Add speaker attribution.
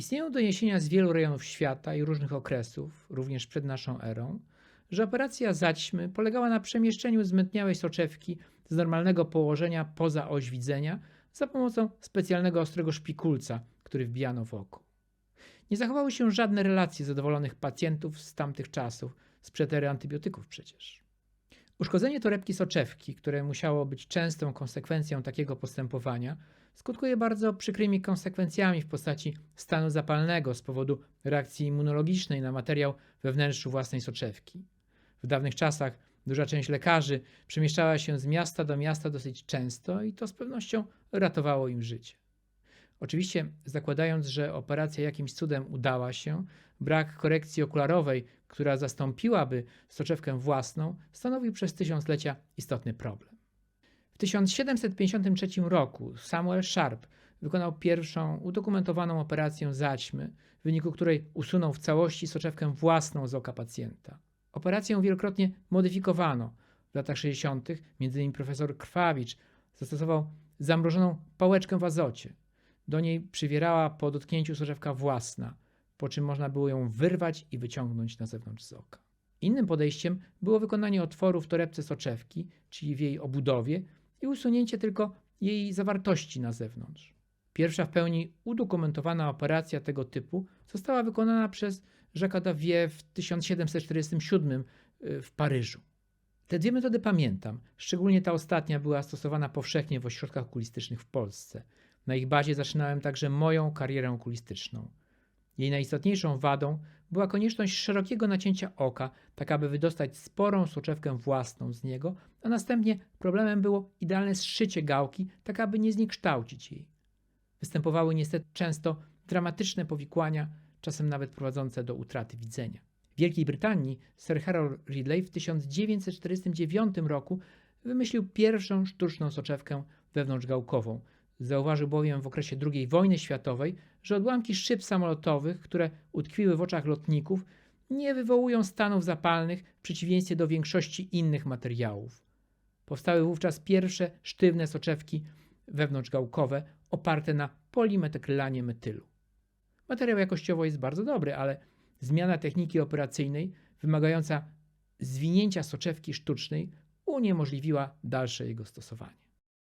Speaker 1: Istnieją doniesienia z wielu rejonów świata i różnych okresów, również przed naszą erą, że operacja zaćmy polegała na przemieszczeniu zmętniałej soczewki z normalnego położenia poza oś widzenia za pomocą specjalnego ostrego szpikulca, który wbijano w oko. Nie zachowały się żadne relacje zadowolonych pacjentów z tamtych czasów, sprzed ery antybiotyków przecież. Uszkodzenie torebki soczewki, które musiało być częstą konsekwencją takiego postępowania, skutkuje bardzo przykrymi konsekwencjami w postaci stanu zapalnego z powodu reakcji immunologicznej na materiał we wnętrzu własnej soczewki. W dawnych czasach duża część lekarzy przemieszczała się z miasta do miasta dosyć często i to z pewnością ratowało im życie. Oczywiście, zakładając, że operacja jakimś cudem udała się, brak korekcji okularowej, która zastąpiłaby soczewkę własną, stanowił przez tysiąclecia istotny problem. W 1753 roku Samuel Sharp wykonał pierwszą udokumentowaną operację zaćmy, w wyniku której usunął w całości soczewkę własną z oka pacjenta. Operację wielokrotnie modyfikowano. W latach 60. m.in. profesor Krwawicz zastosował zamrożoną pałeczkę w azocie. Do niej przywierała po dotknięciu soczewka własna, po czym można było ją wyrwać i wyciągnąć na zewnątrz z oka. Innym podejściem było wykonanie otworu w torebce soczewki, czyli w jej obudowie, i usunięcie tylko jej zawartości na zewnątrz. Pierwsza w pełni udokumentowana operacja tego typu została wykonana przez Jacques Davier w 1747 w Paryżu. Te dwie metody pamiętam, szczególnie ta ostatnia była stosowana powszechnie w ośrodkach okulistycznych w Polsce. Na ich bazie zaczynałem także moją karierę okulistyczną. Jej najistotniejszą wadą była konieczność szerokiego nacięcia oka, tak aby wydostać sporą soczewkę własną z niego, a następnie problemem było idealne zszycie gałki, tak aby nie zniekształcić jej. Występowały niestety często dramatyczne powikłania, czasem nawet prowadzące do utraty widzenia. W Wielkiej Brytanii Sir Harold Ridley w 1949 roku wymyślił pierwszą sztuczną soczewkę wewnątrzgałkową. Zauważył bowiem w okresie II wojny światowej, że odłamki szyb samolotowych, które utkwiły w oczach lotników, nie wywołują stanów zapalnych w przeciwieństwie do większości innych materiałów. Powstały wówczas pierwsze sztywne soczewki wewnątrzgałkowe oparte na polimetykrylanie metylu. Materiał jakościowo jest bardzo dobry, ale zmiana techniki operacyjnej wymagająca zwinięcia soczewki sztucznej uniemożliwiła dalsze jego stosowanie.